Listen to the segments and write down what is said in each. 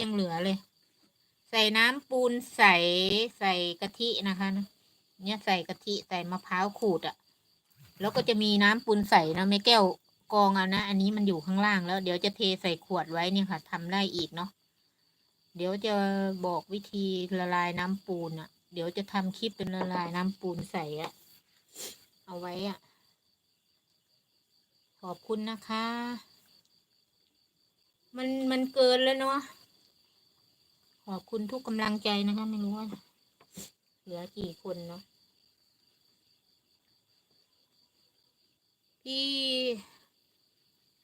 ยังเหลือเลย ใส่น้ำปูนใส่ใส่กะทินะคะเนี่ยใส่กะทิใส่มะพร้าวขูดอะ่ะ แล้วก็จะมีน้ำปูนใส่นะไม่แก้วกองเอานะ อันนี้มันอยู่ข้างล่างแล้ว เดี๋ยวจะเทใส่ขวดไว้เนี่ยค่ะทำได้อีกเนาะเดี๋ยวจะบอกวิธีละลายน้ำปูนอะ่ะ เดี๋ยวจะทำคลิปเป็นละลายน้ำปูนใส่อะเอาไว้อะขอบคุณนะคะ มันมันเกินแล้วเนาะ ขอบคุณทุกกำลังใจนะคะ ไม่รู้ว่าเหลือกี่คนเนาะพี่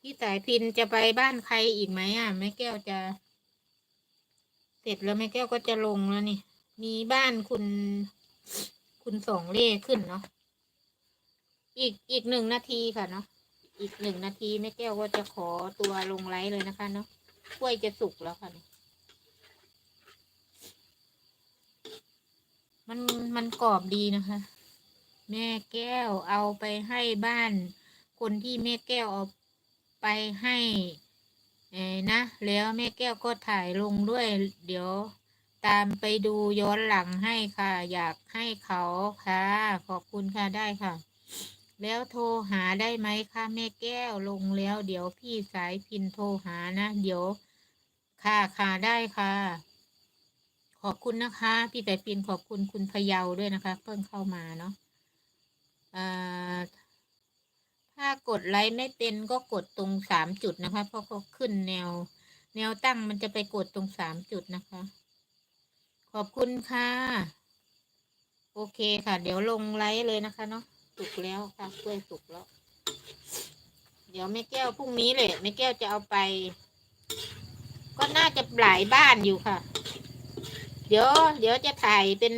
พี่สายพินจะไปบ้านใครอีกไหมอะแม่แก้วจะ เสร็จแล้วแม่แก้วก็จะลงแล้วนี่ มีบ้านคุณ คุณสองเล่ขึ้นเนาะอีกอีกหนึ่งนาทีค่ะเนาะอีกหนึ่งนาทีแม่แก้วก็จะขอตัวลงไลฟ์เลยนะคะเนาะกล้วยจะสุกแล้วค่ะเนี่ย มันมันกรอบดีนะคะ แม่แก้วเอาไปให้บ้าน คนที่แม่แก้วเอาไปให้เอนะ แล้วแม่แก้วก็ถ่ายลงด้วย เดี๋ยวตามไปดูย้อนหลังให้ค่ะ อยากให้เขาค่ะ ขอบคุณค่ะได้ค่ะ แล้วโทรหาได้ไหมคะแม่แก้วลงแล้ว เดี๋ยวพี่สายพินโทรหานะ เดี๋ยว ค่ะค่ะได้ค่ะ ขอบคุณนะคะ พี่สายพินขอบคุณคุณพยาด้วยนะคะ เพิ่งเข้ามาเนาะถ้ากดไลค์ไม่เป็นก็กดตรงสามจุดนะคะ เพราะเขาขึ้นแนว แนวตั้งมันจะไปกดตรงสามจุดนะคะ ขอบคุณค่ะ โอเคค่ะ เดี๋ยวลงไลค์เลยนะคะเนาะสุกแล้วค่ะกล้วยสุกแล้ว เดี๋ยวแม่แก้วพรุ่งนี้เลยแม่แก้วจะเอาไป ก็น่าจะหลายบ้านอยู่ค่ะ เดี๋ยวเดี๋ยวจะถ่ายเป็น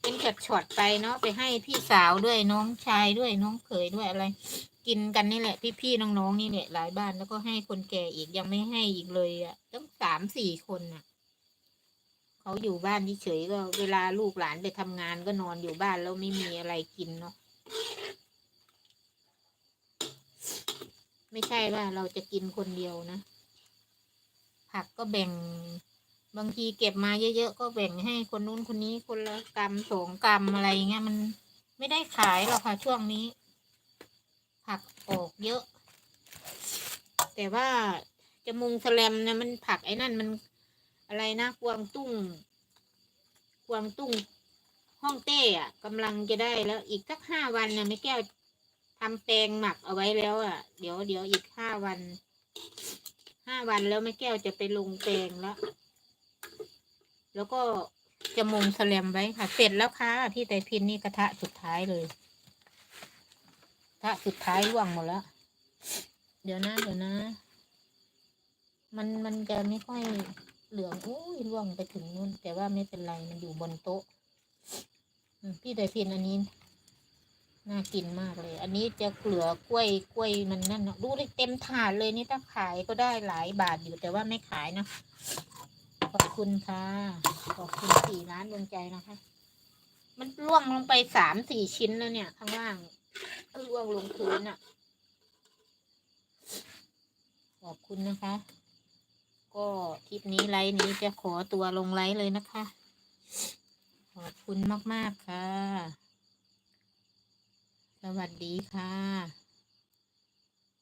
เป็นช็อตๆไปเนาะไปให้พี่สาวด้วยน้องชายด้วยน้องเขยด้วยอะไร กินกันนี่แหละ พี่ๆน้องๆนี่แหละหลายบ้านแล้วก็ให้คนแก่อีกยังไม่ให้อีกเลยอะ่ะต้องสามสี่คนน่ะเขาอยู่บ้านเฉยก็เวลาลูกหลานไปทำงานก็นอนอยู่บ้านแล้วไม่มีอะไรกินเนาะไม่ใช่ว่าเราจะกินคนเดียวนะ ผักก็แบ่ง บางทีเก็บมาเยอะๆก็แบ่งให้คนนู้นคนนี้คนละกำสองกำอะไรเงี้ยมันไม่ได้ขายหรอกค่ะช่วงนี้ ผักออกเยอะ แต่ว่าจะมุงแสลมเนี่ยมันผักไอ้นั่นมันอะไรนะกวางตุ้งกวางตุ้งห้องเต้อะกำลังจะได้แล้วอีกสักห้าวันเนี่ยไม่แก้วทำแปลงหมักเอาไว้แล้วอะเดี๋ยวเดี๋ยวอีกห้าวันห้าวันแล้วแม่แก้วจะไปลงแปลงแล้ว แล้วก็จะมุงแสลมไว้ค่ะ เสร็จแล้วค่ะพี่แต่พินนี่กระทะสุดท้ายเลยกระทะสุดท้ายร่วงหมดแล้วเดี๋ยวนะเดี๋ยวนะ มันมันจะไม่ค่อยเหลืองอุ้ยร่วงไปถึงนู่น แต่ว่าไม่เป็นไรมันอยู่บนโต๊ะพี่แต่พินอันนี้น่ากินมากเลย อันนี้จะเหลือกล้วยกล้วยมันนั่นเนะดูได้เต็มถาดเลยนี่ถ้าขายก็ได้หลายบาทอยู่แต่ว่าไม่ขายนะ ขอบคุณค่ะ ขอบคุณสี่ล้านดวงใจนะคะ มันร่วงลงไปสามสี่ชิ้นแล้วเนี่ย ข้างล่างร่วงลงพื้นอะ่ะ ขอบคุณนะคะ ก็คลิปนี้ไลฟ์นี้จะขอตัวลงไลฟ์เลยนะคะ ขอบคุณมาก ๆ ค่ะ สวัสดีค่ะ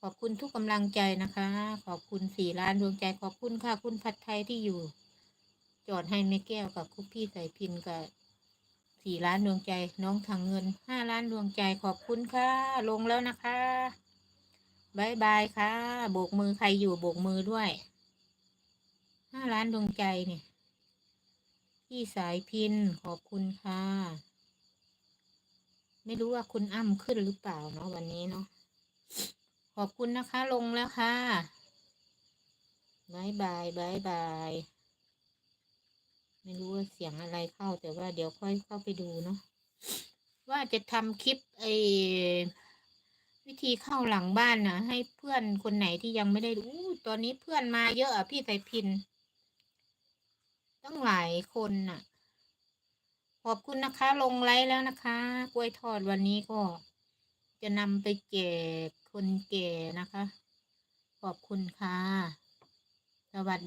ขอบคุณทุกกำลังใจนะคะ ขอบคุณสี่ล้านดวงใจ ขอบคุณค่ะ คุณผัดไทยที่อยู่ จอดให้แม่แก้วกับคุกพี่ใส่พินกับสี่ล้านดวงใจน้องทางเงินห้าล้านดวงใจขอบคุณค่ะ ลงแล้วนะคะบายบายค่ะโบกมือใครอยู่โบกมือด้วยห้าล้านดวงใจเนี่ยพี่สายพินขอบคุณค่ะ ไม่รู้ว่าคุณอ้ำขึ้นหรือเปล่าเนาะวันนี้เนาะขอบคุณนะคะลงแล้วค่ะบายบายบายบาย ไม่รู้ว่าเสียงอะไรเข้า แต่ว่าเดี๋ยวค่อยเข้าไปดูเนาะว่าจะทำคลิปไอวิธีเข้าหลังบ้านนะให้เพื่อนคนไหนที่ยังไม่ได้ดูอู้ตอนนี้เพื่อนมาเยอะอะพี่สายพินตั้งหลายคนน่ะ ขอบคุณนะคะ ลงไลฟ์แล้วนะคะกล้วยทอดวันนี้ก็จะนำไปแจกคนแก่นะคะ ขอบคุณค่ะ สวัสดี